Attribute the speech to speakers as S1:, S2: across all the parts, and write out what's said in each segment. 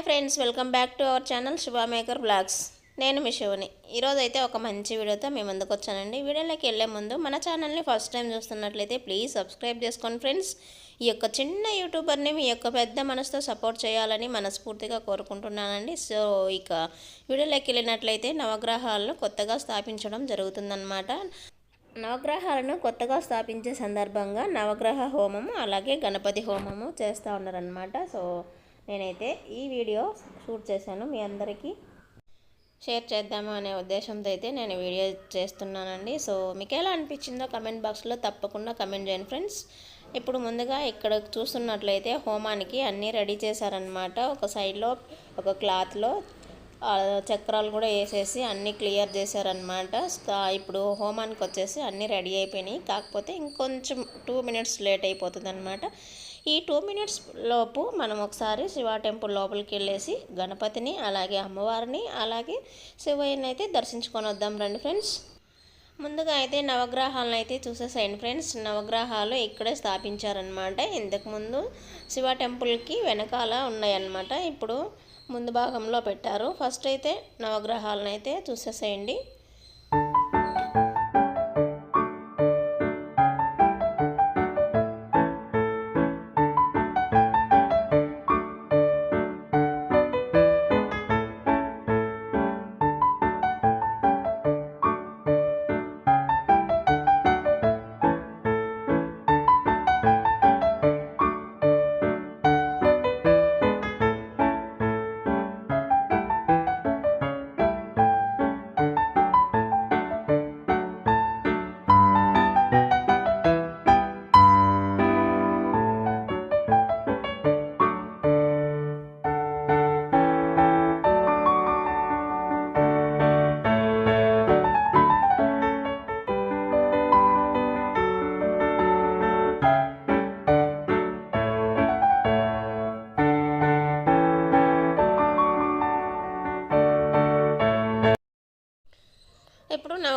S1: Hi friends welcome back to our channel Subha maker blogs. నేను మీ శివుని. ఈరోజైతే ఒక మంచి వీడియోతో మీ ముందుకు వచ్చానండి. వీడియోలోకి వెళ్ళే ముందు మన ఛానల్ని ఫస్ట్ టైం చూస్తున్నట్లయితే ప్లీజ్ సబ్స్క్రైబ్ చేసుకోండి ఫ్రెండ్స్. ఈ యొక్క చిన్న యూట్యూబర్ని మీ యొక్క పెద్ద మనసుతో సపోర్ట్ చేయాలని మనస్ఫూర్తిగా కోరుకుంటున్నానండి. సో ఇక వీడియోలోకి వెళ్ళినట్లయితే నవగ్రహాలను కొత్తగా స్థాపించడం జరుగుతుందన్నమాట. నవగ్రహాలను కొత్తగా స్థాపించే సందర్భంగా నవగ్రహ హోమము అలాగే గణపతి హోమము చేస్తూ ఉన్నారనమాట సో నేనైతే ఈ వీడియో షూట్ చేశాను మీ అందరికీ. షేర్ చేద్దాము అనే ఉద్దేశంతో అయితే నేను వీడియో చేస్తున్నానండి. సో మీకు ఎలా అనిపించిందో కమెంట్ బాక్స్లో తప్పకుండా కమెంట్ చేయండి ఫ్రెండ్స్. ఇప్పుడు ముందుగా ఇక్కడ చూస్తున్నట్లయితే హోమానికి అన్నీ రెడీ చేశారనమాట ఒక సైడ్లో ఒక క్లాత్లో చక్రాలు కూడా వేసేసి అన్నీ క్లియర్ చేశారనమాట ఇప్పుడు హోమానికి వచ్చేసి అన్నీ రెడీ అయిపోయినాయి. కాకపోతే ఇంకొంచెం టూ మినిట్స్ లేట్ అయిపోతుంది అనమాట ఈ టూ మినిట్స్ లోపు మనం ఒకసారి శివ టెంపుల్ లోపలికి వెళ్ళేసి గణపతిని అలాగే అమ్మవారిని అలాగే శివయ్యని అయితే దర్శించుకొని వద్దాం రండి ఫ్రెండ్స్. ముందుగా అయితే నవగ్రహాలను అయితే చూసేసాయండి ఫ్రెండ్స్. నవగ్రహాలు ఇక్కడే స్థాపించారనమాట ఇంతకుముందు శివ టెంపుల్కి వెనకాల ఉన్నాయన్నమాట. ఇప్పుడు ముందు భాగంలో పెట్టారు. ఫస్ట్ అయితే నవగ్రహాలను అయితే చూసేసేయండి.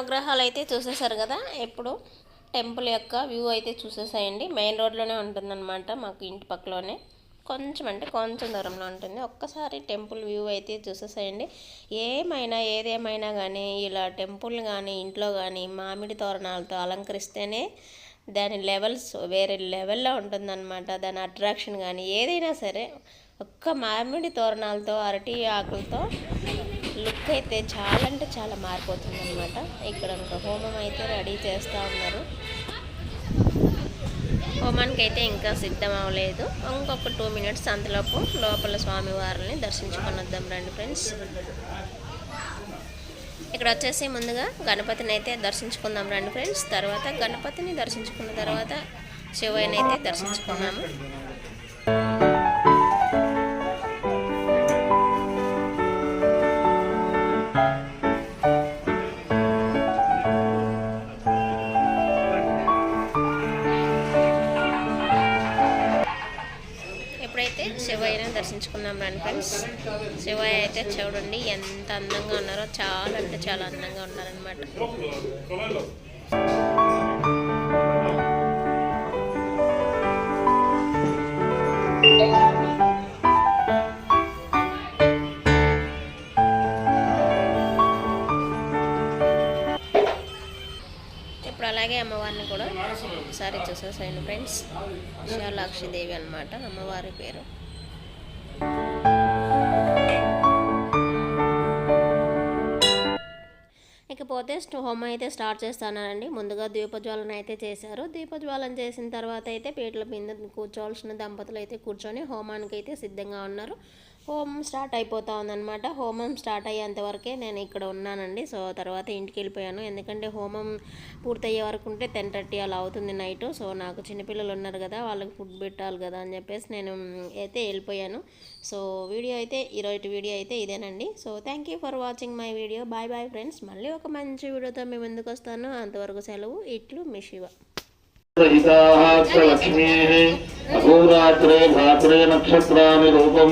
S1: నవగ్రహాలు అయితే చూసేసారు కదా? ఇప్పుడు టెంపుల్ యొక్క వ్యూ అయితే చూసేసాయండి. మెయిన్ రోడ్లోనే ఉంటుందన్నమాట మాకు ఇంటి పక్కలోనే. కొంచెం అంటే కొంచెం దూరంలో ఉంటుంది. ఒక్కసారి టెంపుల్ వ్యూ అయితే చూసేసాయండి. ఏమైనా ఏదేమైనా కానీ ఇలా టెంపుల్ కానీ ఇంట్లో కానీ మామిడి తోరణాలతో అలంకరిస్తేనే దాని లెవెల్స్ వేరే లెవెల్లో ఉంటుందన్నమాట. దాని అట్రాక్షన్ కానీ ఏదైనా సరే ఒక్క మామిడి తోరణాలతో అరటి ఆకులతో లుక్ అయితే చాలా అంటే చాలా మారిపోతుంది అనమాట ఇక్కడ ఇంకా హోమం అయితే రెడీ చేస్తూ ఉన్నారు. హోమానికి అయితే ఇంకా సిద్ధం అవ్వలేదు. ఇంకొక టూ మినిట్స్ అంతలోపు లోపల స్వామివారిని దర్శించుకొని వద్దాం రండి ఫ్రెండ్స్. ఇక్కడ వచ్చేసి ముందుగా గణపతిని అయితే దర్శించుకుందాం రండి ఫ్రెండ్స్. తర్వాత గణపతిని దర్శించుకున్న తర్వాత శివయ్యని అయితే దర్శించుకున్నాము దర్శించుకున్నాం రండి ఫ్రెండ్స్ శివయ్య అయితే చూడండి ఎంత అందంగా ఉన్నారో. చాలా అంటే చాలా అందంగా ఉన్నారనమాట ఇప్పుడు అలాగే అమ్మవారిని కూడా ఒకసారి చూసేసాను ఫ్రెండ్స్ విశాలాక్షి దేవి అనమాట అమ్మవారి పేరు. ఇకపోతే హోమం అయితే స్టార్ట్ చేస్తానండి. ముందుగా దీపజ్వాలన అయితే చేశారు. దీపజ్వాలన చేసిన తర్వాత అయితే పీటల మీద కూర్చోవాల్సిన దంపతులు అయితే కూర్చొని హోమానికి అయితే సిద్ధంగా ఉన్నారు. హోమం స్టార్ట్ అయిపోతా ఉందన్నమాట హోమం స్టార్ట్ అయ్యేంత వరకే నేను ఇక్కడ ఉన్నానండి. సో తర్వాత ఇంటికి వెళ్ళిపోయాను ఎందుకంటే హోమం పూర్తయ్యే వరకు ఉంటే టెన్ థర్టీ అలా అవుతుంది నైట్. సో నాకు చిన్నపిల్లలు ఉన్నారు కదా వాళ్ళకి ఫుడ్ పెట్టాలి కదా అని చెప్పేసి నేను అయితే వెళ్ళిపోయాను. సో వీడియో అయితే ఈరోజు వీడియో అయితే ఇదేనండి. So thank you for watching my video bye bye friends మళ్ళీ ఒక మంచి వీడియోతో మేము ఎందుకు వస్తాను. అంతవరకు సెలవు. ఇట్లు మీ శివ.
S2: సహితాః అహోరాత్రే భాత్రే నక్షత్రాన్ని రూపం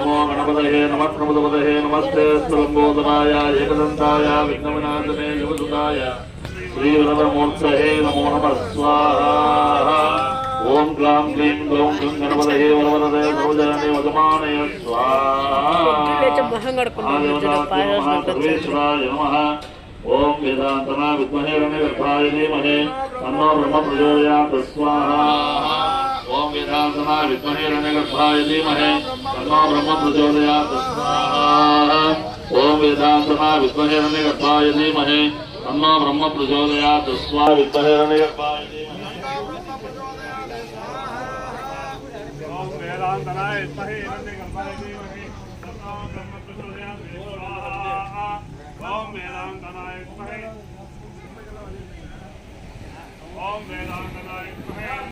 S2: గణపతయే నమ ప్రమదపదయే నమస్తే స్వలంబోధనాయ ఏకదంతాయ విఘ్నవినాశనే శివసుతాయ శ్రీవరదమూర్తయే నమో నమ స్వాహా ఓం క్లాం క్లీం గ్లౌం క్లీం గణపతయే వరవరదే సౌజానే
S3: వజమానయ
S2: స్వాహేశ్వరాయ నమ ఓం వేదాంతనా విద్మహే రణగర్భాయ ధీమహే తన్నో బ్రహ్మ ప్రచోదయాత్ స్వాహ ఓం వేదాంతనా విద్మహే రణగర్భాయ ధీమహే తన్నో బ్రహ్మ ప్రచోదయాత్ స్వాహా ఓం వేదాంతనా విద్మహే రణగర్భాయ ధీమహే తన్నో బ్రహ్మ ప్రచోదయాత్ స్వాహా విద్మహే రణగర్భాయ ధీమహే
S4: ఓం